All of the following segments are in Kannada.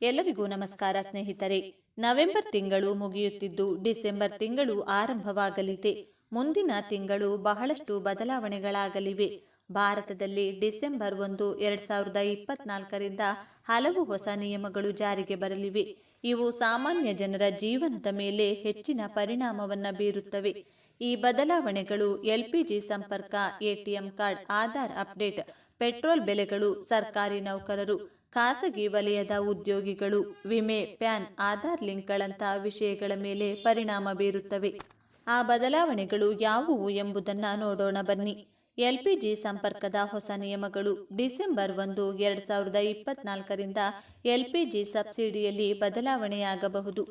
ಎಲ್ಲರಿಗೂ ನಮಸ್ಕಾರ ಸ್ನೇಹಿತರೆ. ನವೆಂಬರ್ ತಿಂಗಳು ಮುಗಿಯುತ್ತಿದ್ದು ಡಿಸೆಂಬರ್ ತಿಂಗಳು ಆರಂಭವಾಗಲಿದೆ. ಮುಂದಿನ ತಿಂಗಳು ಬಹಳಷ್ಟು ಬದಲಾವಣೆಗಳಾಗಲಿವೆ. ಭಾರತದಲ್ಲಿ ಡಿಸೆಂಬರ್ ಒಂದು, ಎರಡ್ ಸಾವಿರದ ಇಪ್ಪತ್ನಾಲ್ಕರಿಂದ ಹಲವು ಹೊಸ ನಿಯಮಗಳು ಜಾರಿಗೆ ಬರಲಿವೆ. ಇವು ಸಾಮಾನ್ಯ ಜನರ ಜೀವನದ ಮೇಲೆ ಹೆಚ್ಚಿನ ಪರಿಣಾಮವನ್ನು ಬೀರುತ್ತವೆ. ಈ ಬದಲಾವಣೆಗಳು ಎಲ್ಪಿಜಿ ಸಂಪರ್ಕ ATM card, Aadhaar update, petrol ಬೆಲೆಗಳು, ಸರ್ಕಾರಿ ನೌಕರರು ಖಾಸಗಿ ವಲಯದ ಉದ್ಯೋಗಿಗಳು, ವಿಮೆ, ಪ್ಯಾನ್, ಆಧಾರ್ ಲಿಂಕ್ಗಳಂತಹ ವಿಷಯಗಳ ಮೇಲೆ ಪರಿಣಾಮ ಬೀರುತ್ತವೆ. ಆ ಬದಲಾವಣೆಗಳು ಯಾವುವು ಎಂಬುದನ್ನು ನೋಡೋಣ ಬನ್ನಿ. ಎಲ್ಪಿಜಿ ಸಂಪರ್ಕದ ಹೊಸ ನಿಯಮಗಳು. ಡಿಸೆಂಬರ್ ಒಂದು, ಎರಡು ಸಾವಿರದ ಇಪ್ಪತ್ನಾಲ್ಕರಿಂದ ಎಲ್ಪಿಜಿ ಸಬ್ಸಿಡಿಯಲ್ಲಿ ಬದಲಾವಣೆಯಾಗಬಹುದು.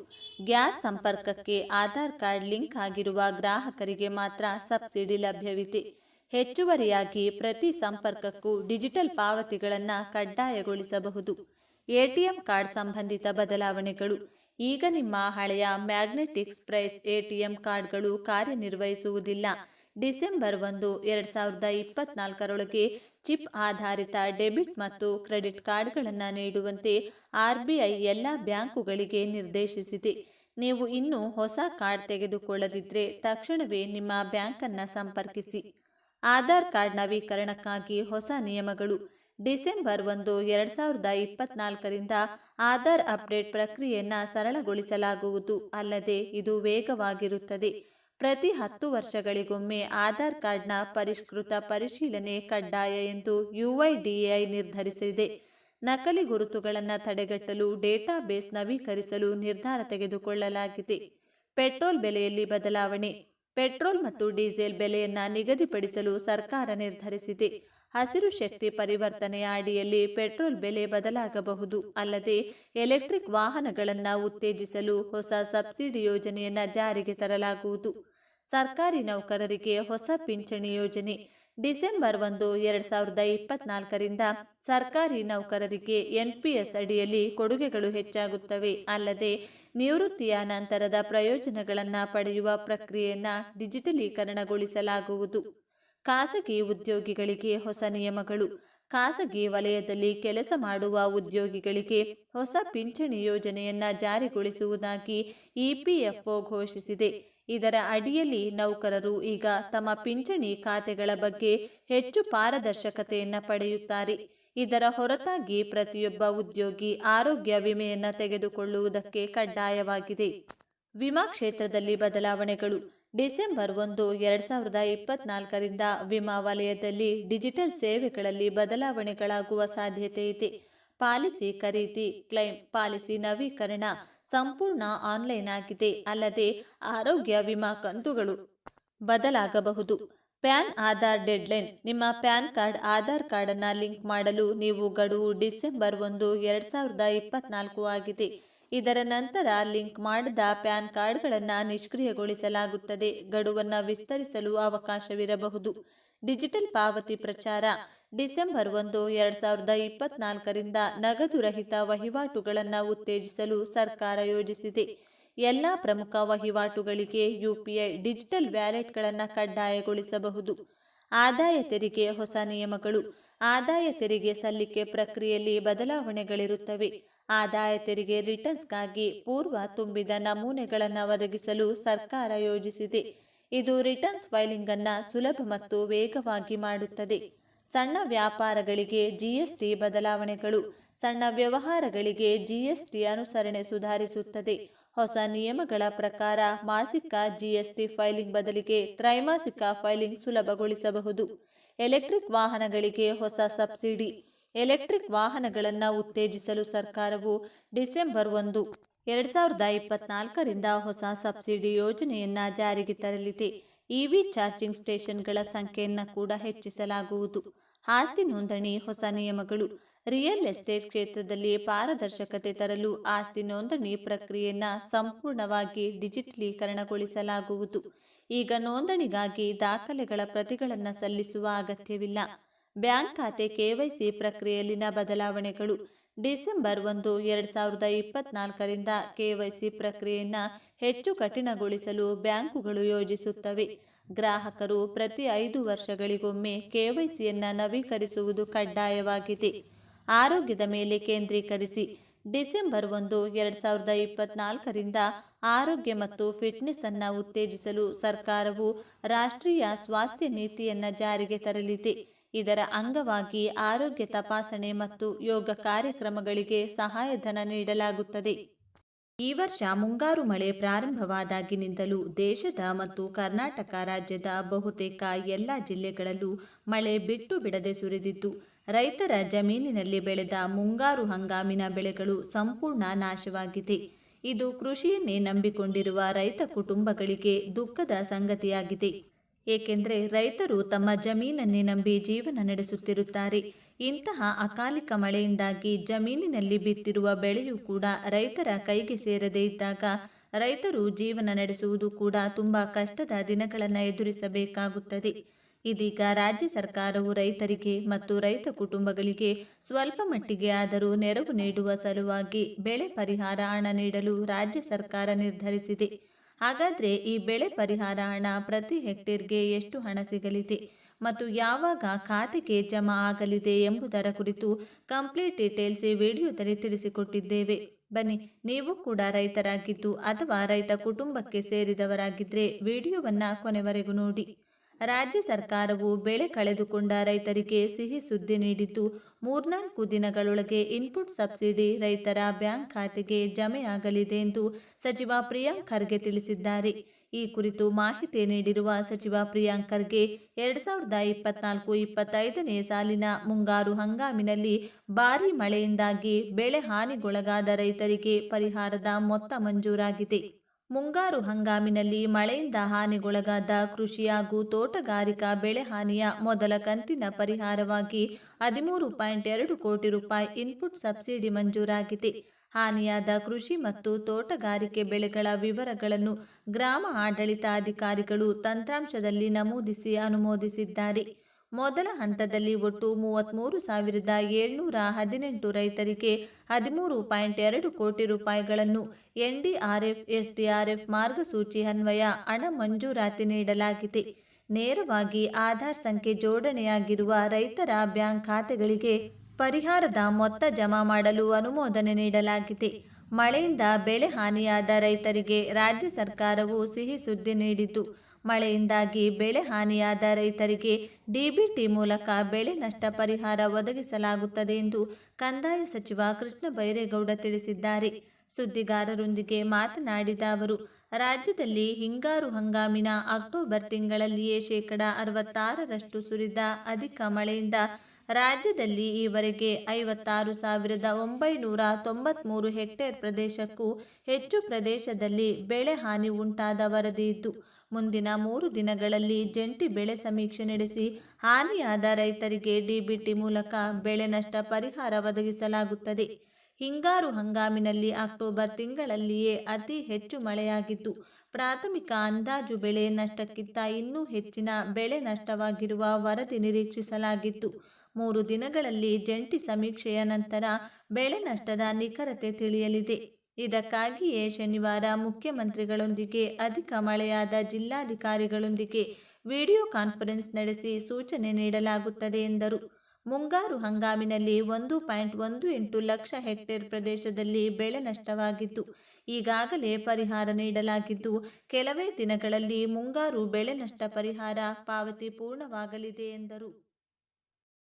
ಗ್ಯಾಸ್ ಸಂಪರ್ಕಕ್ಕೆ ಆಧಾರ್ ಕಾರ್ಡ್ ಲಿಂಕ್ ಆಗಿರುವ ಗ್ರಾಹಕರಿಗೆ ಮಾತ್ರ ಸಬ್ಸಿಡಿ ಲಭ್ಯವಿದೆ. ಹೆಚ್ಚುವರಿಯಾಗಿ ಪ್ರತಿ ಸಂಪರ್ಕಕ್ಕೂ ಡಿಜಿಟಲ್ ಪಾವತಿಗಳನ್ನು ಕಡ್ಡಾಯಗೊಳಿಸಬಹುದು. ಎಟಿಎಂ ಕಾರ್ಡ್ ಸಂಬಂಧಿತ ಬದಲಾವಣೆಗಳು. ಈಗ ನಿಮ್ಮ ಹಳೆಯ ಮ್ಯಾಗ್ನೆಟಿಕ್ಸ್ ಪ್ರೈಸ್ ಎಟಿಎಂ ಕಾರ್ಡ್ಗಳು ಕಾರ್ಯನಿರ್ವಹಿಸುವುದಿಲ್ಲ. ಡಿಸೆಂಬರ್ ಒಂದು, ಎರಡು ಸಾವಿರದ ಇಪ್ಪತ್ನಾಲ್ಕರೊಳಗೆ ಚಿಪ್ ಆಧಾರಿತ ಡೆಬಿಟ್ ಮತ್ತು ಕ್ರೆಡಿಟ್ ಕಾರ್ಡ್ಗಳನ್ನು ನೀಡುವಂತೆ ಆರ್ಬಿಐ ಎಲ್ಲ ಬ್ಯಾಂಕುಗಳಿಗೆ ನಿರ್ದೇಶಿಸಿದೆ. ನೀವು ಇನ್ನೂ ಹೊಸ ಕಾರ್ಡ್ ತೆಗೆದುಕೊಳ್ಳದಿದ್ದರೆ ತಕ್ಷಣವೇ ನಿಮ್ಮ ಬ್ಯಾಂಕನ್ನು ಸಂಪರ್ಕಿಸಿ. ಆಧಾರ್ ಕಾರ್ಡ್ ನವೀಕರಣಕ್ಕಾಗಿ ಹೊಸ ನಿಯಮಗಳು. ಡಿಸೆಂಬರ್ ಒಂದು, ಎರಡ್ ಸಾವಿರದ ಇಪ್ಪತ್ನಾಲ್ಕರಿಂದ ಆಧಾರ್ ಅಪ್ಡೇಟ್ ಪ್ರಕ್ರಿಯೆಯನ್ನು ಸರಳಗೊಳಿಸಲಾಗುವುದು. ಅಲ್ಲದೆ ಇದು ವೇಗವಾಗಿರುತ್ತದೆ. ಪ್ರತಿ ಹತ್ತು ವರ್ಷಗಳಿಗೊಮ್ಮೆ ಆಧಾರ್ ಕಾರ್ಡ್ನ ಪರಿಷ್ಕೃತ ಪರಿಶೀಲನೆ ಕಡ್ಡಾಯ ಎಂದು ಯುಐಡಿಎಐ ನಿರ್ಧರಿಸಿದೆ. ನಕಲಿ ಗುರುತುಗಳನ್ನು ತಡೆಗಟ್ಟಲು ಡೇಟಾಬೇಸ್ ನವೀಕರಿಸಲು ನಿರ್ಧಾರ ತೆಗೆದುಕೊಳ್ಳಲಾಗಿದೆ. ಪೆಟ್ರೋಲ್ ಬೆಲೆಯಲ್ಲಿ ಬದಲಾವಣೆ. ಪೆಟ್ರೋಲ್ ಮತ್ತು ಡೀಸೆಲ್ ಬೆಲೆಯನ್ನ ನಿಗದಿಪಡಿಸಲು ಸರ್ಕಾರ ನಿರ್ಧರಿಸಿದೆ. ಹಸಿರು ಶಕ್ತಿ ಪರಿವರ್ತನೆಯ ಅಡಿಯಲ್ಲಿ ಪೆಟ್ರೋಲ್ ಬೆಲೆ ಬದಲಾಗಬಹುದು. ಅಲ್ಲದೆ ಎಲೆಕ್ಟ್ರಿಕ್ ವಾಹನಗಳನ್ನು ಉತ್ತೇಜಿಸಲು ಹೊಸ ಸಬ್ಸಿಡಿ ಯೋಜನೆಯನ್ನ ಜಾರಿಗೆ ತರಲಾಗುವುದು. ಸರ್ಕಾರಿ ನೌಕರರಿಗೆ ಹೊಸ ಪಿಂಚಣಿ ಯೋಜನೆ. ಡಿಸೆಂಬರ್ ಒಂದು, ಎರಡ್ ಸಾವಿರದ ಇಪ್ಪತ್ನಾಲ್ಕರಿಂದ ಸರ್ಕಾರಿ ನೌಕರರಿಗೆ ಎನ್ಪಿಎಸ್ ಅಡಿಯಲ್ಲಿ ಕೊಡುಗೆಗಳು ಹೆಚ್ಚಾಗುತ್ತವೆ. ಅಲ್ಲದೆ, ನಿವೃತ್ತಿಯ ನಂತರದ ಪ್ರಯೋಜನಗಳನ್ನು ಪಡೆಯುವ ಪ್ರಕ್ರಿಯೆಯನ್ನು ಡಿಜಿಟಲೀಕರಣಗೊಳಿಸಲಾಗುವುದು. ಖಾಸಗಿ ಉದ್ಯೋಗಿಗಳಿಗೆ ಹೊಸ ನಿಯಮಗಳು. ಖಾಸಗಿ ವಲಯದಲ್ಲಿ ಕೆಲಸ ಮಾಡುವ ಉದ್ಯೋಗಿಗಳಿಗೆ ಹೊಸ ಪಿಂಚಣಿ ಯೋಜನೆಯನ್ನ ಜಾರಿಗೊಳಿಸುವುದಾಗಿ ಇಪಿಎಫ್ಒ ಘೋಷಿಸಿದೆ. ಇದರ ಅಡಿಯಲ್ಲಿ ನೌಕರರು ಈಗ ತಮ್ಮ ಪಿಂಚಣಿ ಖಾತೆಗಳ ಬಗ್ಗೆ ಹೆಚ್ಚು ಪಾರದರ್ಶಕತೆಯನ್ನು ಪಡೆಯುತ್ತಾರೆ. ಇದರ ಹೊರತಾಗಿ ಪ್ರತಿಯೊಬ್ಬ ಉದ್ಯೋಗಿ ಆರೋಗ್ಯ ವಿಮೆಯನ್ನು ತೆಗೆದುಕೊಳ್ಳುವುದಕ್ಕೆ ಕಡ್ಡಾಯವಾಗಿದೆ. ವಿಮಾ ಕ್ಷೇತ್ರದಲ್ಲಿ ಬದಲಾವಣೆಗಳು. ಡಿಸೆಂಬರ್ ಒಂದು, ಎರಡ್ ಸಾವಿರದ ಇಪ್ಪತ್ನಾಲ್ಕರಿಂದ ವಿಮಾ ವಲಯದಲ್ಲಿ ಡಿಜಿಟಲ್ ಸೇವೆಗಳಲ್ಲಿ ಬದಲಾವಣೆಗಳಾಗುವ ಸಾಧ್ಯತೆ ಇದೆ. ಪಾಲಿಸಿ ಖರೀದಿ, ಕ್ಲೈಮ್, ಪಾಲಿಸಿ ನವೀಕರಣ ಸಂಪೂರ್ಣ ಆನ್ಲೈನ್ ಆಗಿದೆ. ಅಲ್ಲದೆ ಆರೋಗ್ಯ ವಿಮಾ ಕಂತುಗಳು ಬದಲಾಗಬಹುದು. PAN Aadhaar deadline. ನಿಮ್ಮ ಪ್ಯಾನ್ ಕಾರ್ಡ್, ಆಧಾರ್ ಕಾರ್ಡನ್ನು ಲಿಂಕ್ ಮಾಡಲು ನೀವು ಗಡುವು ಡಿಸೆಂಬರ್ ಒಂದು, ಎರಡ್ ಸಾವಿರದ ಇಪ್ಪತ್ನಾಲ್ಕು ಆಗಿದೆ. ಇದರ ನಂತರ ಲಿಂಕ್ ಮಾಡಿದ ಪ್ಯಾನ್ ಕಾರ್ಡ್ಗಳನ್ನು ನಿಷ್ಕ್ರಿಯಗೊಳಿಸಲಾಗುತ್ತದೆ. ಗಡುವನ್ನು ವಿಸ್ತರಿಸಲು ಅವಕಾಶವಿರಬಹುದು. ಡಿಜಿಟಲ್ ಪಾವತಿ ಪ್ರಚಾರ. ಡಿಸೆಂಬರ್ ಒಂದು, ಎರಡ್ ಸಾವಿರದ ಇಪ್ಪತ್ನಾಲ್ಕರಿಂದ ನಗದು ರಹಿತ ವಹಿವಾಟುಗಳನ್ನು ಉತ್ತೇಜಿಸಲು ಸರ್ಕಾರ ಯೋಜಿಸಿದೆ. ಎಲ್ಲ ಪ್ರಮುಖ ವಹಿವಾಟುಗಳಿಗೆ ಯುಪಿಐ ಡಿಜಿಟಲ್ ವ್ಯಾಲೆಟ್ಗಳನ್ನು ಕಡ್ಡಾಯಗೊಳಿಸಬಹುದು. ಆದಾಯ ತೆರಿಗೆ ಹೊಸ ನಿಯಮಗಳು. ಆದಾಯ ತೆರಿಗೆ ಸಲ್ಲಿಕೆ ಪ್ರಕ್ರಿಯೆಯಲ್ಲಿ ಬದಲಾವಣೆಗಳಿರುತ್ತವೆ. ಆದಾಯ ತೆರಿಗೆ ರಿಟರ್ನ್ಸ್ಗಾಗಿ ಪೂರ್ವ ತುಂಬಿದ ನಮೂನೆಗಳನ್ನು ಒದಗಿಸಲು ಸರ್ಕಾರ ಯೋಜಿಸಿದೆ. ಇದು ರಿಟರ್ನ್ಸ್ ಫೈಲಿಂಗ್ ಅನ್ನು ಸುಲಭ ಮತ್ತು ವೇಗವಾಗಿ ಮಾಡುತ್ತದೆ. ಸಣ್ಣ ವ್ಯಾಪಾರಗಳಿಗೆ ಜಿಎಸ್ಟಿ ಬದಲಾವಣೆಗಳು, ಸಣ್ಣ ವ್ಯವಹಾರಗಳಿಗೆ ಜಿಎಸ್ಟಿ ಅನುಸರಣೆ ಸುಧಾರಿಸುತ್ತದೆ. ಹೊಸ ನಿಯಮಗಳ ಪ್ರಕಾರ ಮಾಸಿಕ ಜಿಎಸ್ಟಿ ಫೈಲಿಂಗ್ ಬದಲಿಗೆ ತ್ರೈಮಾಸಿಕ ಫೈಲಿಂಗ್ ಸುಲಭಗೊಳಿಸಬಹುದು. ಎಲೆಕ್ಟ್ರಿಕ್ ವಾಹನಗಳಿಗೆ ಹೊಸ ಸಬ್ಸಿಡಿ, ಎಲೆಕ್ಟ್ರಿಕ್ ವಾಹನಗಳನ್ನು ಉತ್ತೇಜಿಸಲು ಸರ್ಕಾರವು ಡಿಸೆಂಬರ್ ಒಂದು, ಎರಡ್ ಸಾವಿರದ ಇಪ್ಪತ್ನಾಲ್ಕರಿಂದ ಹೊಸ ಸಬ್ಸಿಡಿ ಯೋಜನೆಯನ್ನ ಜಾರಿಗೆ ತರಲಿದೆ. ಇವಿ ಚಾರ್ಜಿಂಗ್ ಸ್ಟೇಷನ್ಗಳ ಸಂಖ್ಯೆಯನ್ನು ಕೂಡ ಹೆಚ್ಚಿಸಲಾಗುವುದು. ಆಸ್ತಿ ನೋಂದಣಿ ಹೊಸ ನಿಯಮಗಳು, ರಿಯಲ್ ಎಸ್ಟೇಟ್ ಕ್ಷೇತ್ರದಲ್ಲಿ ಪಾರದರ್ಶಕತೆ ತರಲು ಆಸ್ತಿ ನೋಂದಣಿ ಪ್ರಕ್ರಿಯೆಯನ್ನು ಸಂಪೂರ್ಣವಾಗಿ ಡಿಜಿಟಲೀಕರಣಗೊಳಿಸಲಾಗುವುದು. ಈಗ ನೋಂದಣಿಗಾಗಿ ದಾಖಲೆಗಳ ಪ್ರತಿಗಳನ್ನು ಸಲ್ಲಿಸುವ ಅಗತ್ಯವಿಲ್ಲ. ಬ್ಯಾಂಕ್ ಖಾತೆ ಕೆವೈಸಿ ಪ್ರಕ್ರಿಯೆಯಲ್ಲಿನ ಬದಲಾವಣೆಗಳು, ಡಿಸೆಂಬರ್ ಒಂದು, ಎರಡು ಸಾವಿರದ ಇಪ್ಪತ್ನಾಲ್ಕರಿಂದ ಕೆವೈಸಿ ಪ್ರಕ್ರಿಯೆಯನ್ನು ಹೆಚ್ಚು ಕಠಿಣಗೊಳಿಸಲು ಬ್ಯಾಂಕುಗಳು ಯೋಜಿಸುತ್ತವೆ. ಗ್ರಾಹಕರು ಪ್ರತಿ ಐದು ವರ್ಷಗಳಿಗೊಮ್ಮೆ ಕೆವೈಸಿಯನ್ನು ನವೀಕರಿಸುವುದು ಕಡ್ಡಾಯವಾಗಿದೆ. ಆರೋಗ್ಯದ ಮೇಲೆ ಕೇಂದ್ರೀಕರಿಸಿ. ಡಿಸೆಂಬರ್ ಒಂದು, ಎರಡು ಸಾವಿರದ ಇಪ್ಪತ್ನಾಲ್ಕರಿಂದ ಆರೋಗ್ಯ ಮತ್ತು ಫಿಟ್ನೆಸ್ ಅನ್ನು ಉತ್ತೇಜಿಸಲು ಸರ್ಕಾರವು ರಾಷ್ಟ್ರೀಯ ಸ್ವಾಸ್ಥ್ಯ ನೀತಿಯನ್ನು ಜಾರಿಗೆ ತರಲಿದೆ. ಇದರ ಅಂಗವಾಗಿ ಆರೋಗ್ಯ ತಪಾಸಣೆ ಮತ್ತು ಯೋಗ ಕಾರ್ಯಕ್ರಮಗಳಿಗೆ ಸಹಾಯಧನ ನೀಡಲಾಗುತ್ತದೆ. ಈ ವರ್ಷ ಮುಂಗಾರು ಮಳೆ ಪ್ರಾರಂಭವಾದಾಗಿನಿಂದಲೂ ದೇಶದ ಮತ್ತು ಕರ್ನಾಟಕ ರಾಜ್ಯದ ಬಹುತೇಕ ಎಲ್ಲ ಜಿಲ್ಲೆಗಳಲ್ಲೂ ಮಳೆ ಬಿಟ್ಟು ಬಿಡದೆ ಸುರಿದಿತ್ತು ರೈತರ ಜಮೀನಿನಲ್ಲಿ ಬೆಳೆದ ಮುಂಗಾರು ಹಂಗಾಮಿನ ಬೆಳೆಗಳು ಸಂಪೂರ್ಣ ನಾಶವಾಗಿದೆ. ಇದು ಕೃಷಿಯನ್ನೇ ನಂಬಿಕೊಂಡಿರುವ ರೈತ ಕುಟುಂಬಗಳಿಗೆ ದುಃಖದ ಸಂಗತಿಯಾಗಿದೆ. ಏಕೆಂದರೆ ರೈತರು ತಮ್ಮ ಜಮೀನನ್ನೇ ನಂಬಿ ಜೀವನ ನಡೆಸುತ್ತಿರುತ್ತಾರೆ. ಇಂತಹ ಅಕಾಲಿಕ ಮಳೆಯಿಂದಾಗಿ ಜಮೀನಿನಲ್ಲಿ ಬಿತ್ತಿರುವ ಬೆಳೆಯೂ ಕೂಡ ರೈತರ ಕೈಗೆ ಸೇರದೇ ಇದ್ದಾಗ ರೈತರು ಜೀವನ ನಡೆಸುವುದು ಕೂಡ ತುಂಬ ಕಷ್ಟದ ದಿನಗಳನ್ನು ಎದುರಿಸಬೇಕಾಗುತ್ತದೆ. ಇದೀಗ ರಾಜ್ಯ ಸರ್ಕಾರವು ರೈತರಿಗೆ ಮತ್ತು ರೈತ ಕುಟುಂಬಗಳಿಗೆ ಸ್ವಲ್ಪ ಮಟ್ಟಿಗೆ ಆದರೂ ನೆರವು ನೀಡುವ ಸಲುವಾಗಿ ಬೆಳೆ ಪರಿಹಾರ ಹಣ ನೀಡಲು ರಾಜ್ಯ ಸರ್ಕಾರ ನಿರ್ಧರಿಸಿದೆ. ಹಾಗಾದರೆ ಈ ಬೆಳೆ ಪರಿಹಾರ ಹಣ ಪ್ರತಿ ಹೆಕ್ಟೇರ್ಗೆ ಎಷ್ಟು ಹಣ ಸಿಗಲಿದೆ? ಮತ್ತು ಯಾವಾಗ ಖಾತೆಗೆ ಜಮಾ ಆಗಲಿದೆ ಎಂಬುದರ ಕುರಿತು ಕಂಪ್ಲೀಟ್ ಡೀಟೇಲ್ಸ್ ಈ ವಿಡಿಯೋದಲ್ಲಿ ತಿಳಿಸಿಕೊಟ್ಟಿದ್ದೇವೆ. ಬನ್ನಿ, ನೀವು ಕೂಡ ರೈತರಾಗಿದ್ದು ಅಥವಾ ರೈತ ಕುಟುಂಬಕ್ಕೆ ಸೇರಿದವರಾಗಿದ್ದರೆ ವಿಡಿಯೋವನ್ನು ಕೊನೆವರೆಗೂ ನೋಡಿ. ರಾಜ್ಯ ಸರ್ಕಾರವು ಬೆಳೆ ಕಳೆದುಕೊಂಡ ರೈತರಿಗೆ ಸಿಹಿ ಸುದ್ದಿ ನೀಡಿದ್ದು, ಮೂರ್ನಾಲ್ಕು ದಿನಗಳೊಳಗೆ ಇನ್ಪುಟ್ ಸಬ್ಸಿಡಿ ರೈತರ ಬ್ಯಾಂಕ್ ಖಾತೆಗೆ ಜಮೆಯಾಗಲಿದೆ ಎಂದು ಸಚಿವ ಪ್ರಿಯಾಂಕ್ ಖರ್ಗೆ ತಿಳಿಸಿದ್ದಾರೆ. ಈ ಕುರಿತು ಮಾಹಿತಿ ನೀಡಿರುವ ಸಚಿವ ಪ್ರಿಯಾಂಕ್ ಖರ್ಗೆ, ಎರಡು ಸಾವಿರದ ಇಪ್ಪತ್ನಾಲ್ಕು ಇಪ್ಪತ್ತೈದನೇ ಸಾಲಿನ ಮುಂಗಾರು ಹಂಗಾಮಿನಲ್ಲಿ ಭಾರೀ ಮಳೆಯಿಂದಾಗಿ ಬೆಳೆ ಹಾನಿಗೊಳಗಾದ ರೈತರಿಗೆ ಪರಿಹಾರದ ಮೊತ್ತ ಮಂಜೂರಾಗಿದೆ. ಮುಂಗಾರು ಹಂಗಾಮಿನಲ್ಲಿ ಮಳೆಯಿಂದ ಹಾನಿಗೊಳಗಾದ ಕೃಷಿ ಹಾಗೂ ತೋಟಗಾರಿಕಾ ಬೆಳೆ ಹಾನಿಯ ಮೊದಲ ಕಂತಿನ ಪರಿಹಾರವಾಗಿ ಹದಿಮೂರು ಪಾಯಿಂಟ್ ಎರಡು ಕೋಟಿ ರೂಪಾಯಿ ಇನ್ಪುಟ್ ಸಬ್ಸಿಡಿ ಮಂಜೂರಾಗಿದೆ. ಹಾನಿಯಾದ ಕೃಷಿ ಮತ್ತು ತೋಟಗಾರಿಕೆ ಬೆಳೆಗಳ ವಿವರಗಳನ್ನು ಗ್ರಾಮ ಆಡಳಿತಾಧಿಕಾರಿಗಳು ತಂತ್ರಾಂಶದಲ್ಲಿ ನಮೂದಿಸಿ ಅನುಮೋದಿಸಿದ್ದಾರೆ. ಮೊದಲ ಹಂತದಲ್ಲಿ ಒಟ್ಟು ಮೂವತ್ತ್ಮೂರು ಸಾವಿರದ ಏಳ್ನೂರ ಹದಿನೆಂಟು ರೈತರಿಗೆ ಹದಿಮೂರು ಪಾಯಿಂಟ್ ಎರಡು ಕೋಟಿ ರೂಪಾಯಿಗಳನ್ನು ಎನ್ಡಿಆರ್ಎಫ್ ಎಸ್ಡಿಆರ್ಎಫ್ ಮಾರ್ಗಸೂಚಿ ಅನ್ವಯ ಹಣ ಮಂಜೂರಾತಿ ನೀಡಲಾಗಿದೆ. ನೇರವಾಗಿ ಆಧಾರ್ ಸಂಖ್ಯೆ ಜೋಡಣೆಯಾಗಿರುವ ರೈತರ ಬ್ಯಾಂಕ್ ಖಾತೆಗಳಿಗೆ ಪರಿಹಾರದ ಮೊತ್ತ ಜಮಾ ಮಾಡಲು ಅನುಮೋದನೆ ನೀಡಲಾಗಿದೆ. ಮಳೆಯಿಂದ ಬೆಳೆ ಹಾನಿಯಾದ ರೈತರಿಗೆ ರಾಜ್ಯ ಸರ್ಕಾರವು ಸಿಹಿ ಸುದ್ದಿ ನೀಡಿದ್ದು ಮಳೆಯಿಂದಾಗಿ ಬೆಳೆ ಹಾನಿಯಾದ ರೈತರಿಗೆ ಡಿಬಿಟಿ ಮೂಲಕ ಬೆಳೆ ನಷ್ಟ ಪರಿಹಾರ ಒದಗಿಸಲಾಗುತ್ತದೆ ಎಂದು ಕಂದಾಯ ಸಚಿವ ಕೃಷ್ಣ ಬೈರೇಗೌಡ ತಿಳಿಸಿದ್ದಾರೆ. ಸುದ್ದಿಗಾರರೊಂದಿಗೆ ಮಾತನಾಡಿದ ಅವರು, ರಾಜ್ಯದಲ್ಲಿ ಹಿಂಗಾರು ಹಂಗಾಮಿನ ಅಕ್ಟೋಬರ್ ತಿಂಗಳಲ್ಲಿಯೇ ಶೇಕಡ ಅರವತ್ತಾರರಷ್ಟು ಸುರಿದ ಅಧಿಕ ಮಳೆಯಿಂದ ರಾಜ್ಯದಲ್ಲಿ ಈವರೆಗೆ ಐವತ್ತಾರು ಸಾವಿರದ ಒಂಬೈನೂರ ತೊಂಬತ್ಮೂರು ಹೆಕ್ಟೇರ್ ಪ್ರದೇಶಕ್ಕೂ ಹೆಚ್ಚು ಪ್ರದೇಶದಲ್ಲಿ ಬೆಳೆ ಹಾನಿ ಉಂಟಾದ ವರದಿಯಿದ್ದು ಮುಂದಿನ ಮೂರು ದಿನಗಳಲ್ಲಿ ಜಂಟಿ ಬೆಳೆ ಸಮೀಕ್ಷೆ ನಡೆಸಿ ಹಾನಿಯಾದ ರೈತರಿಗೆ ಡಿಬಿಟಿ ಮೂಲಕ ಬೆಳೆ ನಷ್ಟ ಪರಿಹಾರ ಒದಗಿಸಲಾಗುತ್ತದೆ. ಹಿಂಗಾರು ಹಂಗಾಮಿನಲ್ಲಿ ಅಕ್ಟೋಬರ್ ತಿಂಗಳಲ್ಲಿಯೇ ಅತಿ ಹೆಚ್ಚು ಮಳೆಯಾಗಿದ್ದು, ಪ್ರಾಥಮಿಕ ಅಂದಾಜು ಬೆಳೆ ನಷ್ಟಕ್ಕಿಂತ ಇನ್ನೂ ಹೆಚ್ಚಿನ ಬೆಳೆ ನಷ್ಟವಾಗಿರುವ ವರದಿ ನಿರೀಕ್ಷಿಸಲಾಗಿತ್ತು. ಮೂರು ದಿನಗಳಲ್ಲಿ ಜಂಟಿ ಸಮೀಕ್ಷೆಯ ನಂತರ ಬೆಳೆ ನಷ್ಟದ ನಿಖರತೆ ತಿಳಿಯಲಿದೆ. ಇದಕ್ಕಾಗಿಯೇ ಶನಿವಾರ ಮುಖ್ಯಮಂತ್ರಿಗಳೊಂದಿಗೆ, ಅಧಿಕ ಮಳೆಯಾದ ಜಿಲ್ಲಾಧಿಕಾರಿಗಳೊಂದಿಗೆ ವಿಡಿಯೋ ಕಾನ್ಫರೆನ್ಸ್ ನಡೆಸಿ ಸೂಚನೆ ನೀಡಲಾಗುತ್ತದೆ ಎಂದರು. ಮುಂಗಾರು ಹಂಗಾಮಿನಲ್ಲಿ ಒಂದು ಪಾಯಿಂಟ್ ಒಂದು ಎಂಟು ಲಕ್ಷ ಹೆಕ್ಟೇರ್ ಪ್ರದೇಶದಲ್ಲಿ ಬೆಳೆ ನಷ್ಟವಾಗಿದ್ದು, ಈಗಾಗಲೇ ಪರಿಹಾರ ನೀಡಲಾಗಿದ್ದು, ಕೆಲವೇ ದಿನಗಳಲ್ಲಿ ಮುಂಗಾರು ಬೆಳೆ ನಷ್ಟ ಪರಿಹಾರ ಪಾವತಿ ಪೂರ್ಣವಾಗಲಿದೆ ಎಂದರು.